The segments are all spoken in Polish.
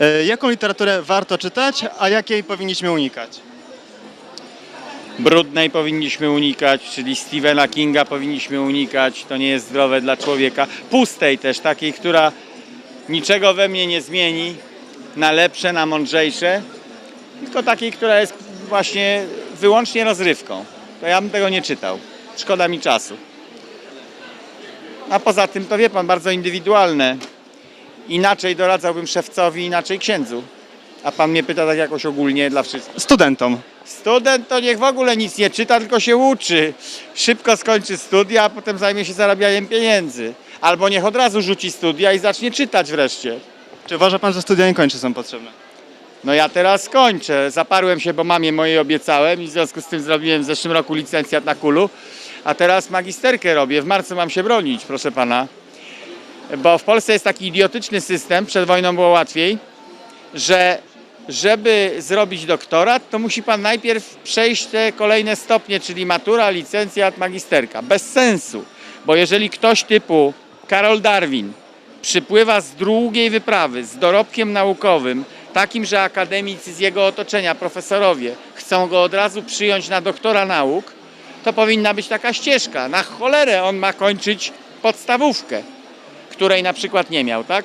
E, Jaką literaturę warto czytać, a jakiej powinniśmy unikać? Brudnej powinniśmy unikać, czyli Stephena Kinga powinniśmy unikać, to nie jest zdrowe dla człowieka. Pustej też, takiej, która niczego we mnie nie zmieni na lepsze, na mądrzejsze, tylko takiej, która jest właśnie wyłącznie rozrywką. To ja bym tego nie czytał. Szkoda mi czasu. A poza tym, to wie pan, bardzo indywidualne. Inaczej doradzałbym szewcowi, inaczej księdzu. A pan mnie pyta tak jakoś ogólnie dla wszystkich. Studentom. Student to niech w ogóle nic nie czyta, tylko się uczy. Szybko skończy studia, a potem zajmie się zarabianiem pieniędzy. Albo niech od razu rzuci studia i zacznie czytać wreszcie. Czy uważa pan, że studia nie kończy są potrzebne? No ja teraz kończę. Zaparłem się, bo mamie mojej obiecałem i w związku z tym zrobiłem w zeszłym roku licencjat na kulu. A teraz magisterkę robię. W marcu mam się bronić, proszę pana. Bo w Polsce jest taki idiotyczny system, przed wojną było łatwiej, że żeby zrobić doktorat, to musi pan najpierw przejść te kolejne stopnie, czyli matura, licencjat, magisterka. Bez sensu, bo jeżeli ktoś typu Karol Darwin przypływa z długiej wyprawy z dorobkiem naukowym, takim, że akademicy z jego otoczenia, profesorowie, chcą go od razu przyjąć na doktora nauk, to powinna być taka ścieżka. Na cholerę on ma kończyć podstawówkę, której na przykład nie miał, tak?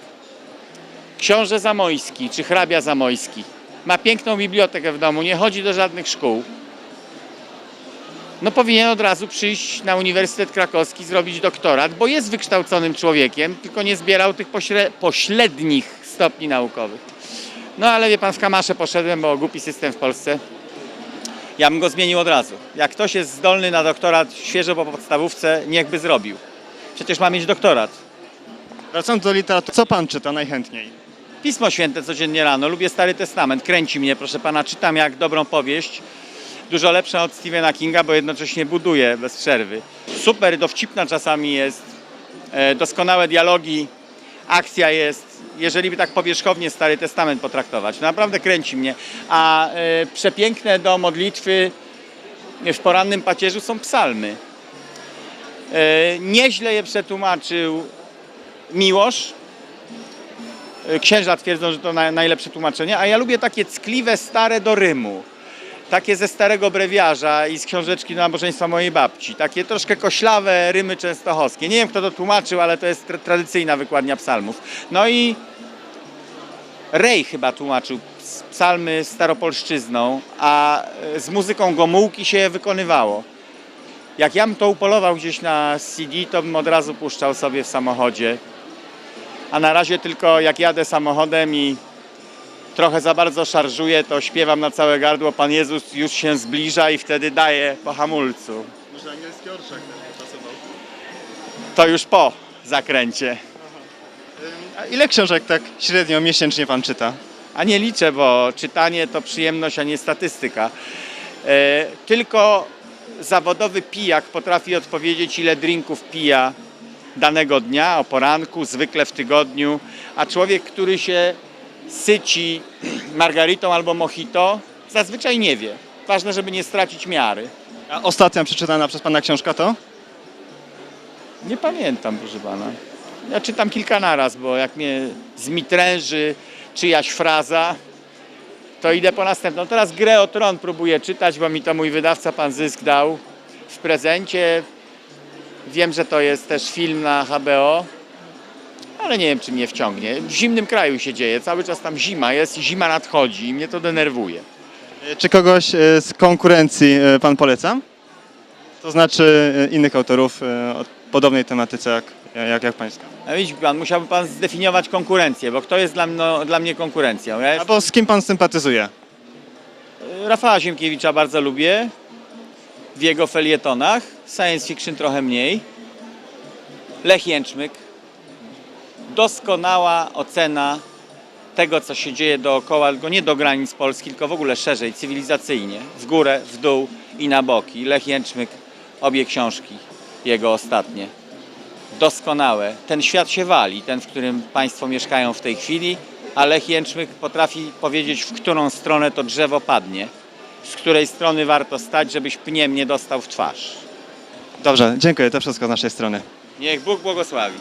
Książę Zamojski czy hrabia Zamojski ma piękną bibliotekę w domu, nie chodzi do żadnych szkół. No powinien od razu przyjść na Uniwersytet Krakowski, zrobić doktorat, bo jest wykształconym człowiekiem, tylko nie zbierał tych pośre- pośrednich stopni naukowych. No ale wie pan, w Kamasze poszedłem, bo głupi system w Polsce. Ja bym go zmienił od razu. Jak ktoś jest zdolny na doktorat świeżo po podstawówce, niechby zrobił. Przecież ma mieć doktorat. Wracając do literatury, co pan czyta najchętniej? Pismo Święte codziennie rano, lubię Stary Testament, kręci mnie, proszę pana, czytam jak dobrą powieść. Dużo lepsza od Stephena Kinga, bo jednocześnie buduje bez przerwy. Super dowcipna czasami jest, e, doskonałe dialogi, akcja jest. Jeżeli by tak powierzchownie Stary Testament potraktować, to naprawdę kręci mnie. A e, przepiękne do modlitwy w porannym pacierzu są psalmy. E, nieźle je przetłumaczył Miłosz, księża twierdzą, że to na, najlepsze tłumaczenie, a ja lubię takie ckliwe, stare do Rymu. Takie ze starego brewiarza i z książeczki nabożeństwa mojej babci. Takie troszkę koślawe rymy częstochowskie. Nie wiem, kto to tłumaczył, ale to jest tra- tradycyjna wykładnia psalmów. No i Rej chyba tłumaczył ps- psalmy staropolszczyzną, a e, z muzyką Gomułki się je wykonywało. Jak ja bym to upolował gdzieś na CD, to bym od razu puszczał sobie w samochodzie a na razie tylko jak jadę samochodem i trochę za bardzo szarżuję, to śpiewam na całe gardło Pan Jezus już się zbliża i wtedy daję po hamulcu. Może angielski orszak też pasował. To już po zakręcie. A ile książek tak średnio miesięcznie pan czyta? A nie liczę, bo czytanie to przyjemność, a nie statystyka. E, tylko zawodowy pijak potrafi odpowiedzieć, ile drinków pija danego dnia, o poranku, zwykle w tygodniu, a człowiek, który się syci margaritą albo mojito, zazwyczaj nie wie. Ważne, żeby nie stracić miary. A ostatnia przeczytana przez pana książka to? Nie pamiętam, proszę pana. Ja czytam kilka naraz, bo jak mnie zmitręży czyjaś fraza, to idę po następną. Teraz Grę o Tron próbuję czytać, bo mi to mój wydawca, pan Zysk, dał w prezencie. Wiem, że to jest też film na HBO, ale nie wiem, czy mnie wciągnie. W zimnym kraju się dzieje, cały czas tam zima jest i zima nadchodzi i mnie to denerwuje. Czy kogoś e, z konkurencji e, pan poleca? To znaczy e, innych autorów o podobnej tematyce jak, jak, jak pańska. A widzi pan, musiałby pan zdefiniować konkurencję, bo kto jest dla, mno, dla mnie konkurencją? Ja Albo z kim pan sympatyzuje? Rafała Ziemkiewicza bardzo lubię w jego felietonach, science fiction trochę mniej. Lech Jęczmyk. Doskonała ocena tego, co się dzieje dookoła, tylko nie do granic Polski, tylko w ogóle szerzej, cywilizacyjnie, w górę, w dół i na boki. Lech Jęczmyk, obie książki, jego ostatnie. Doskonałe. Ten świat się wali, ten, w którym Państwo mieszkają w tej chwili, a Lech Jęczmyk potrafi powiedzieć, w którą stronę to drzewo padnie, z której strony warto stać, żebyś pniem nie dostał w twarz. Dobrze, dziękuję, to wszystko z naszej strony. Niech Bóg błogosławi.